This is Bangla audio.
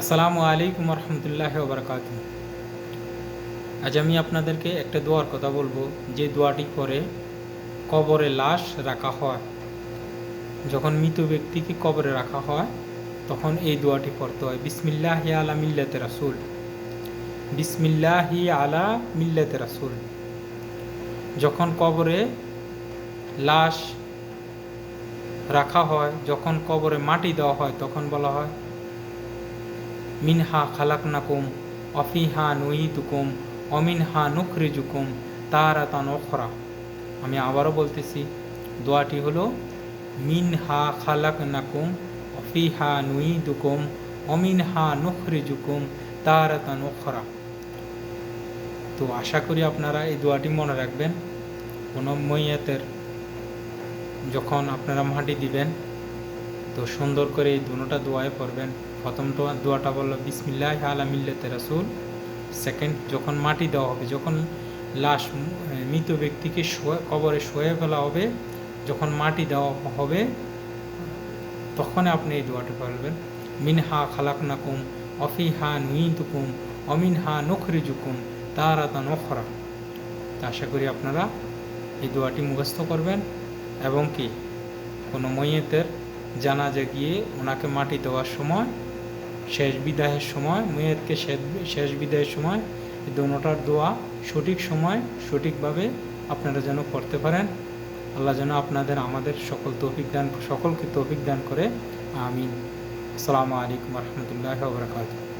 আসসালামু আলাইকুম রহমতুল্লাহ বরকাত আজ আমি আপনাদেরকে একটা দোয়ার কথা বলব। যে দোয়াটি পরে কবরে লাশ রাখা হয়, যখন মৃত ব্যক্তিকে কবরে রাখা হয়, তখন এই দোয়াটি পড়তে হয়, বিসমিল্লাহি আলা মিল্লাতে রাসুল। বিসমিল্লাহি আলা মিল্লাতে রাসুল। যখন কবরে লাশ রাখা হয়, যখন কবরে মাটি দেওয়া হয়, তখন বলা হয় মিনহা খালাকনাকুম, অফিহা নুইদুকুম অমিনহা নুখরিজুকুম, তারাতান ওখরা আমি আবারও বলতেছি, দোয়াটি হলো, মিনহা খালাকনাকুম, অফিহা নুইদুকুম অমিনহা নুখরিজুকুম, তারাতান ওখরা তো আশা করি আপনারা এই দোয়াটি মনে রাখবেন। কোনো মৈয়াতের যখন আপনারা মাটি দিবেন, তো সুন্দর করে এই দুটোটা দোয়ায় পড়বেন। প্রথম দোয়া দোয়াটা বলল বিসমিল্লাহ আলা মিল্লাতে রাসুল। সেকেন্ড যখন মাটি দেওয়া হবে, যখন লাশ মৃত ব্যক্তিকে শোয়ে, কবরে শোয়ে ফেলা হবে, যখন মাটি দেওয়া হবে, তখন আপনি এই দোয়াটা পড়বেন মিনহা খালাকনাকুম অফিহা নুইতুকুম অমিনহা নখরিজুকুম তারাতা নখরা তা আশা করি আপনারা এই দোয়াটি মুখস্থ করবেন এবং কি, কোনো মৈয়তের জানাজে গিয়ে ওনাকে মাটি দেওয়ার সময় শেষ বিদায়ের সময় মেয়েদকে শেষ বিদায়ের সময়, এই দোনোটার দোয়া সঠিক সময়, সঠিকভাবে আপনারা যেন করতে পারেন। আল্লাহ যেন আপনাদের, আমাদের সকল তৌফিক দান, সকলকে তৌফিক দান করে। আমিন। আসসালামু আলাইকুম রহমতুল্লাহ বরকাতুহ।